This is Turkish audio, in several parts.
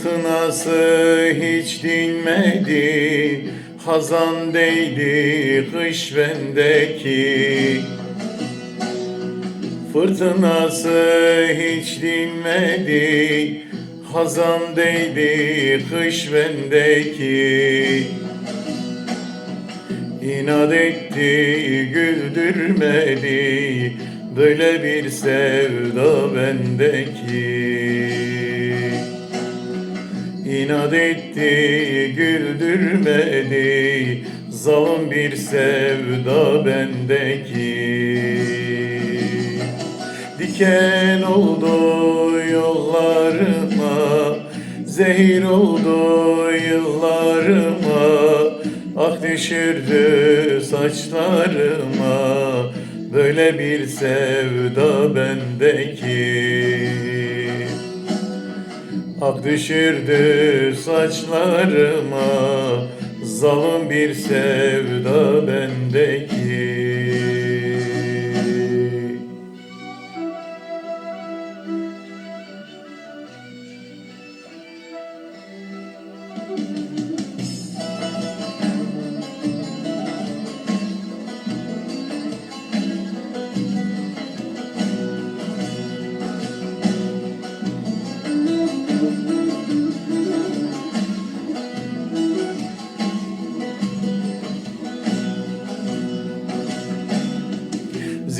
Fırtınası hiç dinmedi. Hazan değdi kış bendeki. Fırtınası hiç dinmedi. Hazan değdi kış bendeki. İnat etti güldürmedi. Böyle bir sevda bendeki İnat etti güldürmedi. Zalim bir sevda bendeki. Diken oldu yollarıma Zehir oldu yıllarıma. Ah düşürdü saçlarıma Böyle bir sevda bendeki Ak düşürdü saçlarıma Zalim bir sevda bendeki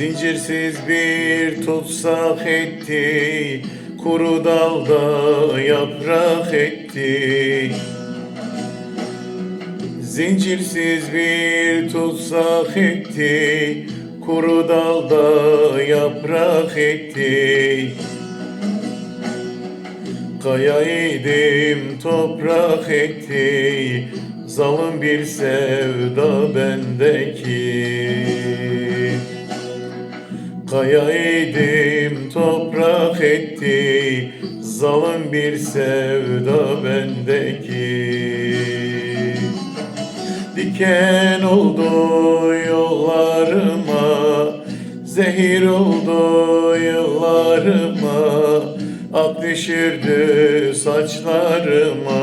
Zincirsiz bir tutsak etti Kuru dalda yaprak etti. Zincirsiz bir tutsak etti Kuru dalda yaprak etti. Kaya idim toprak etti Zalim bir sevda bendeki Kaya idim toprak etti. Zalim bir sevda bendeki. Diken oldu yollarıma Zehir oldu yıllarıma. Ak düşürdü saçlarıma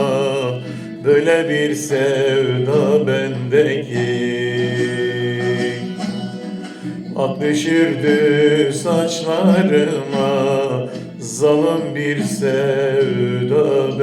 Böyle bir sevda bendeki Ak düşürdü saçlarıma Zalim bir sevda